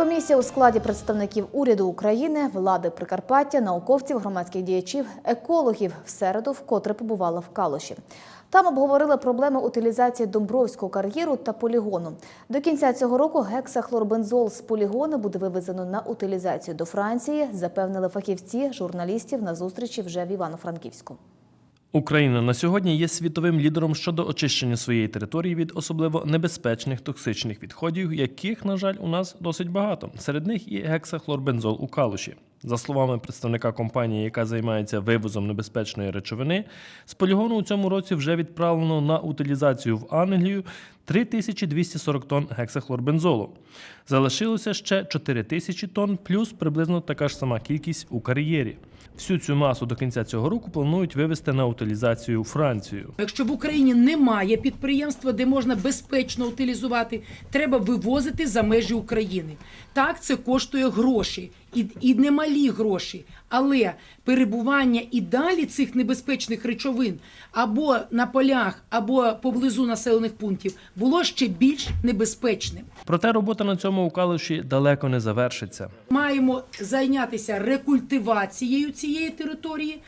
Комісія у складі представників уряду України, влади Прикарпаття, науковців, громадських діячів, екологів в середу вкотре побувала в Калуші. Там обговорили проблеми утилізації Домбровського кар'єру та полігону. До кінця цього року гексахлорбензол з полігону буде вивезено на утилізацію до Франції, запевнили фахівці журналістів на зустрічі вже в Івано-Франківську. Україна на сьогодні є світовим лідером щодо очищення своєї території від особливо небезпечних токсичних відходів, яких, на жаль, у нас досить багато. Серед них і гексахлорбензол у калуші. За словами представника компанії, яка займається вивозом небезпечної речовини, з полігону у цьому році вже відправлено на утилізацію в Англію 3240 тонн гексахлорбензолу. Залишилося ще 4000 тонн, плюс приблизно така ж сама кількість у кар'єрі. Всю цю масу до кінця цього року планують вивезти на утилізацію у Францію. Якщо в Україні немає підприємства, де можна безпечно утилізувати, треба вивозити за межі України. Так, це коштує гроші і, і немалі гроші. Але перебування і далі цих небезпечних речовин або на полях, або поблизу населених пунктів було ще більш небезпечним. Проте робота на цьому у Калуші далеко не завершиться. Маємо зайнятися рекультивацією цієї території.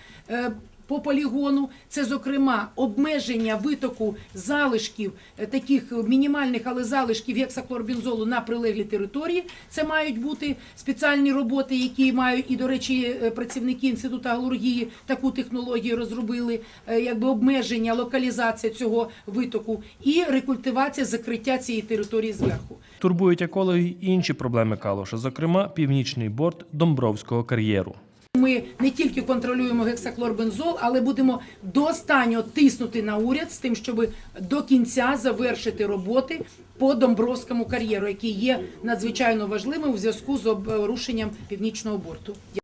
По полігону це, зокрема, обмеження витоку залишків, е, таких мінімальних, але залишків гексахлорбензолу на прилеглі території. Це мають бути спеціальні роботи, які мають і, до речі, е, працівники інституту галургії таку технологію розробили, е, якби обмеження, локалізація цього витоку і рекультивація закриття цієї території зверху. Турбують екологи інші проблеми Калуша, зокрема північний борт Домбровського кар'єру. Ми не тільки контролюємо гексахлорбензол, але будемо до останнього тиснути на уряд з тим, щоб до кінця завершити роботи по Домбровському кар'єру, який є надзвичайно важливим у зв'язку з обрушенням північного борту.